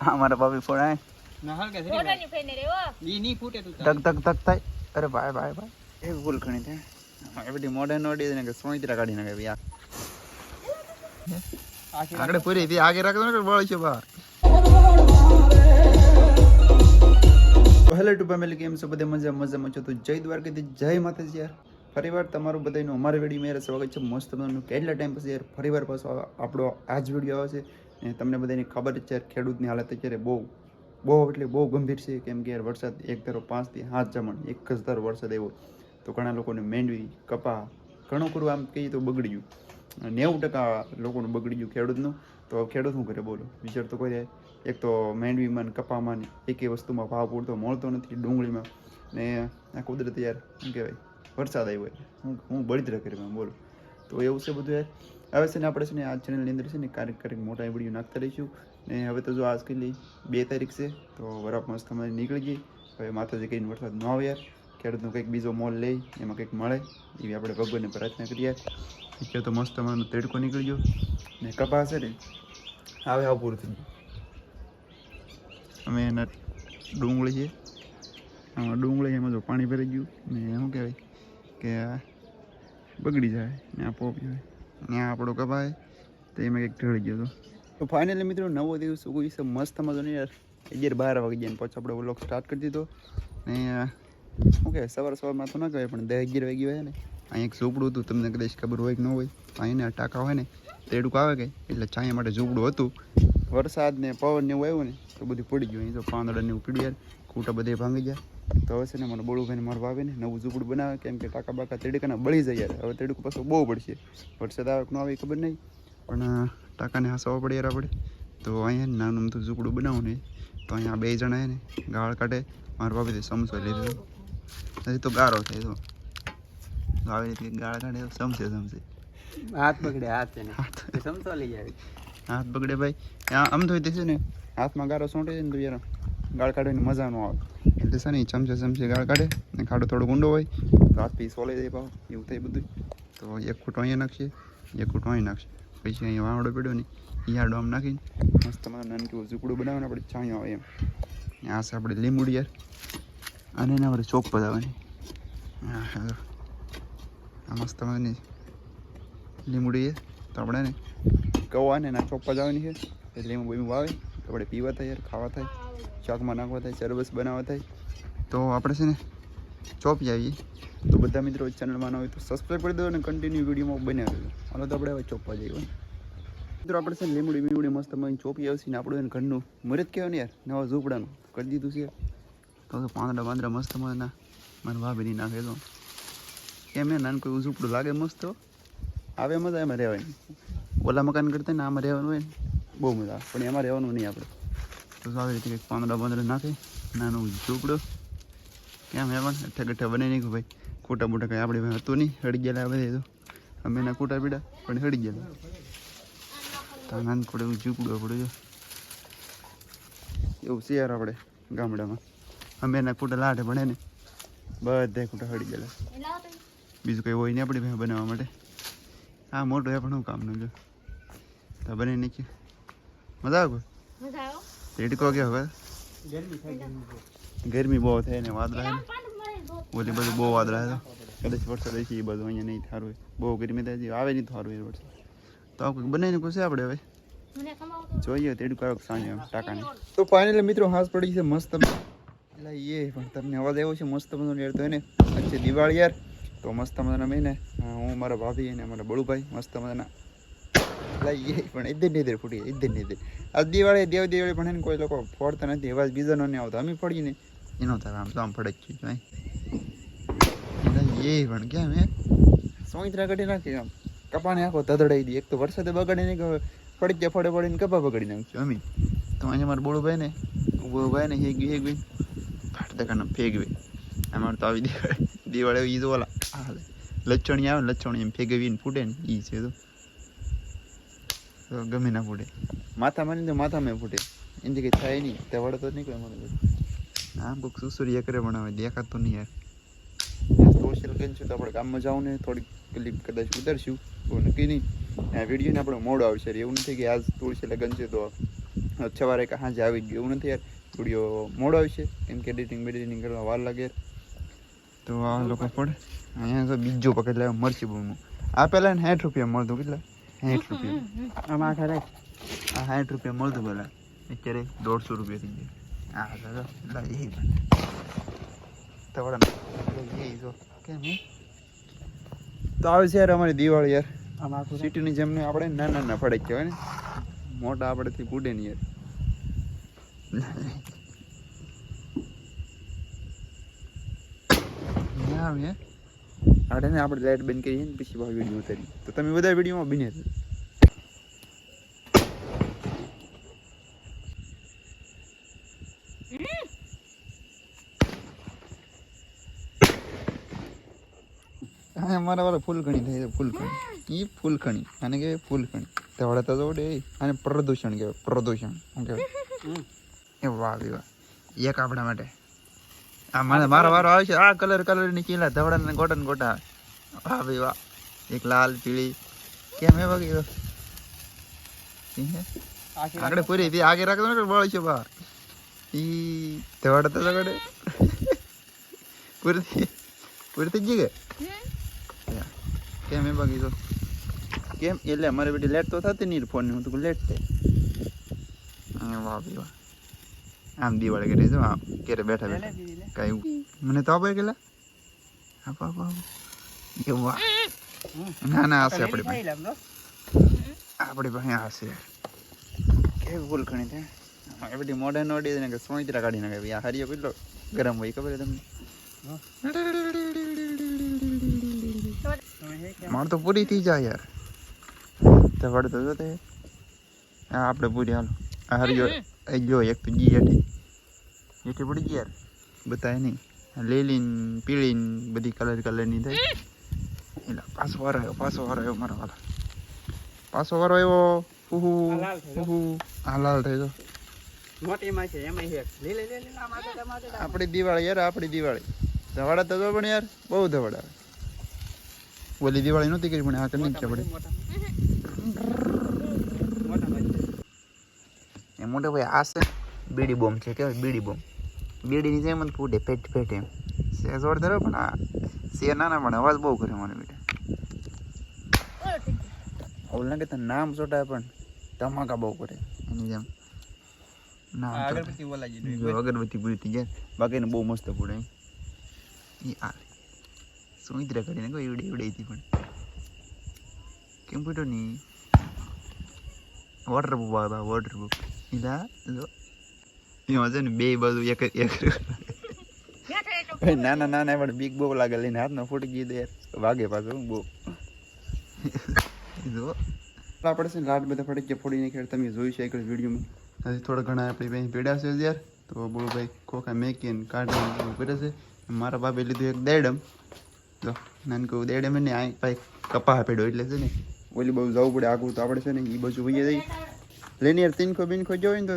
આ મારા ભાભી તું ધક ધક ધક થાય. અરે ભાઈ ભાઈ ભાઈ. એ ભૂલ ઘણી થાય. એ બધી મોડે નોડી ને સોઈતરા કાઢી નાખે ભઈ આગળ પૂરી હતી આગે રાખતો ને બળ છે બા હેલો ટુ ફેમિલી કેમ છો? બધે મજા મજામાં છો? તો જય દ્વારકાથી જય માતાજી યાર. ફરીવાર તમારું બધાનું અમારી વીડિયો મેરે સ્વાગત છે. મસ્ત મજાનું કેટલા ટાઈમ પછી યાર ફરીવાર પાછો આપણો આ જ વીડિયો આવે છે અને તમને બધાની ખબર છે ખેડૂતની હાલત અત્યારે બહુ બહુ એટલે બહુ ગંભીર છે કેમ કે યાર વરસાદ એક ધારો પાંચથી હાથ જમણ, એક જ ધારો વરસાદ આવ્યો. તો ઘણા લોકોને મેંડવી કપા ઘણું ખરું આમ કહીએ તો બગડી ગયું નેવું ટકા લોકોનું બગડી ગયું ખેડૂતનું. તો ખેડૂત શું કરે બોલો? વિચાર તો કોઈ એક તો મેંડવીમાં ને કપામાં ને એક વસ્તુમાં ભાવ પૂરતો મળતો નથી ડુંગળીમાં. ને આ કુદરત યાર, શું કહેવાય? વરસાદ આવ્યો હું હું બળિદ્ર કરી બોલો. તો એવું છે બધું યાર. હવે છે ને આપણે છે ને આ ચેનલની અંદર છે ને ક્યારેક ક્યારેક મોટા વીડિયો નાખતા રહીશું. ને હવે તો જો આજ કેટલી બે તારીખ છે, તો વરાપ મસ્ત અમારી નીકળી ગઈ. હવે માતાજી કહીને વરસાદ ન આવે યાર. ખેડૂતનો કંઈક બીજો મોલ લઈ, એમાં કંઈક મળે, એવી આપણે ભગવાનને પ્રાર્થના કરીએ અત્યારે તો મસ્ત અમારો તડકો નીકળી ગયો. ને કપાસ છે ને, આવે આવું પૂરું થઈ અમે એના ડુંગળી છે. ડુંગળી એમાં જો પાણી ભરાઈ ગયું. ને શું કહેવાય કે બગડી જાય ને આ પોપ જાય આ આપણો કપાય તો એમાં કંઈક ઢળી ગયો હતો. તો ફાઇનલી મિત્રો નવો દિવસ ઉગી છે. મસ્ત મજો નહીં યાર. અગિયાર બાર વાગી ગયા પછી આપણે વ્લોગ સ્ટાર્ટ કરી દીધો. ને, શું કહે સવાર સવારમાં તો ના કહેવાય પણ દસ અગિયાર વાગી હોય ને અહીં એક ઝૂંપડું હતું. તમને કદાચ ખબર હોય કે ન હોય, અહીંને આ ટાંકા હોય ને તેડુક આવે કે, એટલે ચાયા માટે ઝૂંપડું હતું. વરસાદ ને પવન ને એવું આવ્યું ને, તો બધું પડી ગયું. અહીં તો પાંદડા ને એવું પીડ્યું યાર ખૂટા બધે ભાંગી ગયા. તો હવે છે ને મને બોળુભાઈને મારું ભાવે ને નવું ઝૂંપડું બનાવે કેમ કે ટાંકા બાકા તેડકાના બળી જાય યાર. હવે તેડુક પાછું બહુ પડશે. વરસાદ આવે કે ન આવે ખબર નહીં પણ ટાંકાને હસાવવા પડે યાર આપણે. તો અહીંયા નાનું અમથું ઝૂંપડું બનાવું ને તો અહીંયા બે જણા ને ગાળ કાઢે મારા ભાભી સમસો લીધો. હજી તો ગારો થાય તો. આવી રીતે ગાળ કાઢે સમસે સમસે હાથ બગડે હાથ છે ને. સમસો લઈ આવી. હાથ બગડે ભાઈ. આમ તે છે ને હાથમાં ગારો સોંટે છે ને તો યાર ગાળ કાઢવાની મજા ન આવે. એટલે ને ચમચે ચમચે ગાળ કાઢે ને ખાડો થોડો ઊંડો હોય, તો હાથ પી સોલે જાય પાવ એવું થાય બધું તો એક ખૂટો અહીંયા નાખશે એક ખૂટો અહીં નાખશે પછી અહીંયા વાવડો પડ્યો ને આડો આમ નાખીને મસ્ત મારે નાનકું ઝૂકડું બનાવવાનું આપણે છાંયો આવે એમ. ને આ છે આપણે લીંબુડી અને એના આપણે ચોક હા આ મસ્ત મજાની લીંબુડી છે તો આપણે ને કવા ને એના ચોક પધાવવાની છે. એટલે એમાં બીમું તો આપણે પીવા થાય યાર ખાવા થાય, શાકમાં નાખવા થાય ચરબસ બનાવવા થાય. તો આપણે છે ને ચોપી આવીએ. તો બધા મિત્રો ચેનલમાં ન હોય તો સબસ્ક્રાઈબ કરી દો અને કન્ટિન્યુ વિડીયોમાં બનાવી દો હાલો તો આપણે હવે ચોપવા જઈએ મિત્રો આપણે છે ને લીમડી બીમડી મસ્ત મને ચોપી આવશે ને આપણું એને ઘરનું મુરત કહેવાય ને યાર, નવા ઝૂંપડાનું. કરી દીધું છે. તો પાંદડા પાંદડા મસ્ત મજાના. મને ભાભીની નાખે તો. કેમ ને નાનું કોઈ ઝૂંપડું લાગે મસ્ત આવે મજા, એમાં રહેવાની ઓલા મકાન કરતા ને આમાં રહેવાનું હોય ને, બહુ મજા પણ એમાં રહેવાનું નહીં આપણે. તો આવી રીતે કંઈક પાંદડા પાંદડા નાખે. નાનું ઝૂંપડું. કેમ એમાં અઠ્ઠા ગઠ્ઠા બનાવી નહીં ભાઈ. ખોટા મોટા કંઈ આપણે ભાઈ હતું નહીં હળી ગયેલા બધે તો. અમે એના ખોટા પીડા પણ હળી ગયેલા. તો નાન પડે એવું ઝૂંપડું આપણે જો એવું છે યાર આપણે ગામડામાં. અમે એના ખોટા લાઠે ભણે ને બધા ખોટા હળી ગયેલા. બીજું કંઈ હોય નહીં આપણી પાસે બનાવવા માટે. હા મોટું એ પણ હું કામનું જો તો બને નહીં મજા આવે તેડકો કે હવે? ગરમી થાય. ગરમી બહુ થાય ને વાદળા ઓલી બધું બહુ વાદળા હતા કદાચ વરસાદ હશે એ બધું અહીંયા નહીં થારું હોય. બહુ ગરમી થાય છે આવે નહીં થારું સારું એ વરસાદ. તો આ કંઈક બનાવીને પૂછે આપણે હવે? જોઈએ તેડું કયો સાંજે ટાકાને. તો ફાઇનલી મિત્રો હાસ પડી છે મસ્ત. એટલે એ પણ તમને અવાજ આવ્યો છે મસ્ત મજાનો યાર તો એને આજે દિવાળી યાર. તો મસ્ત મજાના મહિને હું મારા ભાભી અને મારા બળુભાઈ મસ્ત મજાના. એટલે એ પણ ઇધર ને ઇધર ફૂટી ઇધર ને ઇધર આજ દિવાળી દેવ દિવાળી પણ એને કોઈ લોકો ફોડતા નથી અવાજ બીજાનો નહીં આવતો. અમે ફોડીને એનો થાય આમ તો આમ ફડક ગયું ભાઈ એ પણ કેમ હે? સોઈત્રા કઢી નાખી આમ. કપાને આખો ધધડાઈ દી. એક તો વરસાદે બગડે નહીં કે ફડક્યા ફળે પડીને કપા બગાડી નાખ્યું. અમે તો અહીંયા મારા બોળુભાઈ ને ભાઈ ને હેગવી હેગવી ફાટ દકાને ફેગવી અમારે તો આવી દિવાળી દિવાળી ઈ ઓલા હાલે. લચણી આવે ને લચણી એમ ફેગવીને ફૂટે ને ઈ છે તો. ગમે ના ફૂટે. માથા મારી તો માથામાં ફૂટે. એનાથી કંઈ થાય નહીં. તે વળે તો નીકળે મને આમ કોઈક સુસુરી કરે બનાવે દેખાતું નહીં યાર. સોશિયલ ગન છું તો આપણે ગામમાં જાઉં ને થોડીક ક્લિપ કદાચ ઉતરશું તો નક્કી નહીં. આ વિડીયોને આપણે મોડો આવશે એવું નથી કે આજ તુલસી લગ્ન છે તો સવારે કે હાજે આવી ગયો એવું નથી યાર. વીડિયો મોડો આવશે કેમ કે એડિટિંગ બેડિટિંગ કરવા વાર લાગે. તો આ લોકો પડે અહીંયા તો બીજો પકડ લાવ્યો મરચી બહુનું આ પહેલાં ને સાઠ રૂપિયા મળતું કેટલા? સાઠ રૂપિયા. આમાં આઠા આ સાઠ રૂપિયા મળતું પહેલાં અત્યારે દોઢસો રૂપિયા થઈ ગયા. હા દાદા લા એ તવડા એ જો કેમ તો આવે છે યાર અમારી દિવાળી યાર આમ આખું સિટીની જેમ ને આપણે નાના નાના ફળે કહેવાય ને મોટા આપણેથી કૂડે નહીં યાર આપણે લાઈટ બંધ કરીએ ને પછી વીડિયો ઉતારી તો તમે બધા વિડીયોમાં બને મારા વાળા ફૂલકણી થઈ ફૂલકણી. એ ફૂલકણી, આને કહેવાય ફૂલકણી. તવડે તો જોડે આને પ્રદૂષણ કહેવાય, પ્રદૂષણ. શું કહેવાય? એ વાહ વાહ એક આપણા માટે. આ મારે, મારો વારો આવે છે, આ કલર કલરની ચીલા ધવડા ને ગોટા ને ગોટા વાહ ભાઈ વાહ. એક લાલ, પીળી. કેમ એ બાકી આગળ પૂરી બી આગે રાખતો ને બળ છે બા ઈ ધવડા તો પૂરી પૂરી થઈ ગઈ કેમ એ બગીચો કેમ? એટલે અમારે બેટી લેટ તો થતી નહીં ફોનની હું તો લેટ થાય વાહ વાહ આમ દિવાળી કરી જો આમ ક્યારે બેઠા બેઠા. કઈ મને તો આપે કેલા આપો આપો એ વાહ. ના ના હશે આપણી પાસે. આપણી પાસે હશે. કેવી ભૂલ ઘણી તે એ બધી મોડે નોડી ને કે સોઈતરા કાઢી નાખે. આ હરિયો કેટલો ગરમ હોય ખબર તમને? માર તો પૂરી થઈ જાય યાર. તો વળતો જો તે. હા આપણે પૂરી હાલો. આ હરિયો એ જો એક તો જી હેઠી. હેઠી પડી ગઈ યાર. બતાય નહીં. આ લીલી ને પીળી ને બધી કલર કલરની થઈ એટલે પાછો વારો આવ્યો પાછો વારો આવ્યો મારો વાલો. પાછો વારો આવ્યો લાલ થઈ આ લાલ થઈ ગયો. આપણી દિવાળી યાર આપણી દિવાળી. ધવાડા તો પણ યાર બહુ ધવાડા. ઓલી દિવાળી નહોતી કરી પણ આ કરી છે મોટામાં છે. એ મોટો ભાઈ આ છે બીડી બોમ્બ છે કેવાય બીડી બોમ્બ બીડીની જેમ જ ફૂટે પેટ પેટ એમ શેર જોરદાર પણ આ સે નાના પણ અવાજ બહુ કરે મને બેટા ઓલ કે નામ સોટા પણ ધમાકા બહુ કરે એની જેમ ના અગરબત્તી ઓલાજી દો. અગરબત્તી પૂરી થઈ જાય બાકીને બહુ મસ્ત ફૂડે એ આ કોઈ એવડે એવડે હતી પણ કેમ ફૂટો ની વોટર પ્રૂફ બાબા વોટર પ્રૂફ ઇલા લો એમાં છે ને બે બાજુ એક એક નાના નાના પણ બીક બહુ લાગે લઈને હાથનો ફૂટી ગઈ દે વાગે પાછું બહુ જો આપણે છે ને લાટ બધા ફટકે ફોડીને ખેડ તમે જોયું છે એક વિડીયોમાં હજી થોડા ઘણા આપણી ભાઈ પેડા છે યાર તો બોલુભાઈ ખોખા મેકી અને કાઢીને કરે છે મારા બાપે લીધું એક દેડમ જો નાનકું દેડે ને આ ભાઈ કપા પેડો એટલે છે ને ઓલી બહુ જવું પડે આગળ તો આપણે છે ને એ બાજુ વહીએ જઈ લઈને યાર તીનખો બીનખો જોઈ ને તો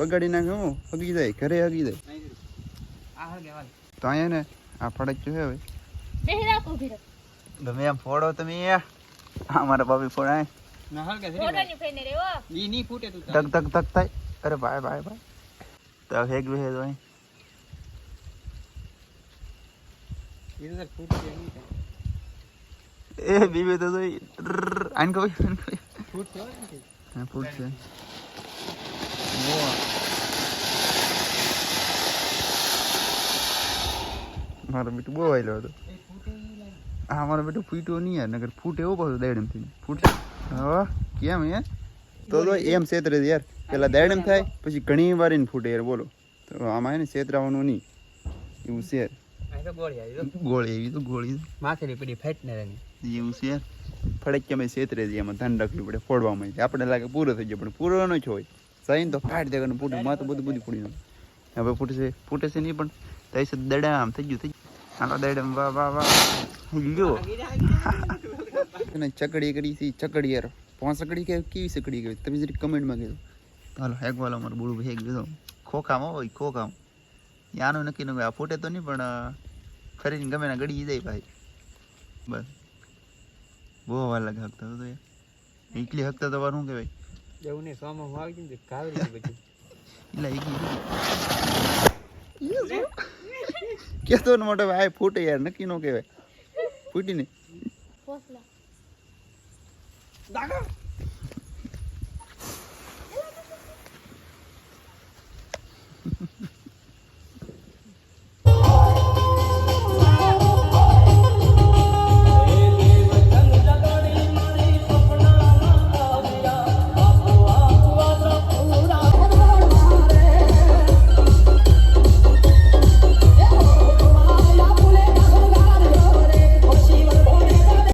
બગાડી નાખે હું હગી જાય ઘરે હગી જાય. તો અહીંયા ને આ ફળક જો હે હવે. ગમે એમ ફોડો તમે આ મારા બાપી ફોડાય. ધક ધક તું તક થાય. અરે ભાઈ ભાઈ ભાઈ. તો હેગ વે તો અહીં ઈ તો તાર ફૂટે નહીં થાય. એ બીબી તો જોઈ. આન કો ફૂટ છે હોય ને તે. હા ફૂટ છે. મારો બેટું બહુ વાયલો હતો. ફૂટે હા મારો બેટું ફૂટ્યો નહીં યાર નગર ફૂટ એવો પાછો દેડમથી ફૂટ? હા કેમ એ તો તો એમ છેતરે છે યાર. પેલા દેડમ થાય પછી ઘણી વાર એને ફૂટે યાર બોલો. તો આમાં એને છેતરાવાનું નહીં. એવું છે યાર. ગોળી આવી તો ગોળી. માથે પડી ફાઈટ ને રેની. એવું છે યાર અમે છેતરે છે એમાં ધ્યાન રાખવું પડે આવે. આપણે લાગે પૂરો થઈ ગયો પણ પૂરો ન જ હોય. સહીન તો ફાટ દે અને ફૂટે માં તો બધું બધું ફૂટી નાખે હવે ફૂટશે ફૂટે છે નહીં પણ તઈ છે આમ થઈ ગયું થઈ ગયું. દડા વાહ વાહ વાહ. લ્યો અને ચકડી કરી છે ચકડી યાર. પાંચ સકડી કે કેવી સકડી કહેવાય તમે જરી કમેન્ટમાં કહેજો હાલો હેક વાલો મારું બુડું હેક દીધો. ખોખામાં હોય ખોખામ. યાનું નક્કી ન આ ફૂટે તો નહીં પણ ખરીને ગમે ના ગળી જાય ભાઈ. બસ. બહુ વાર લાગે હકતા તો એકલી હકતા તો વાર શું કહેવાય? એવું નહીં સોમાં હું ને કાવરી બધી. એટલે એકલી કેતો ને મોટો ભાઈ ફૂટે યાર નક્કી નો કહેવાય. ફૂટી નહીં દાદા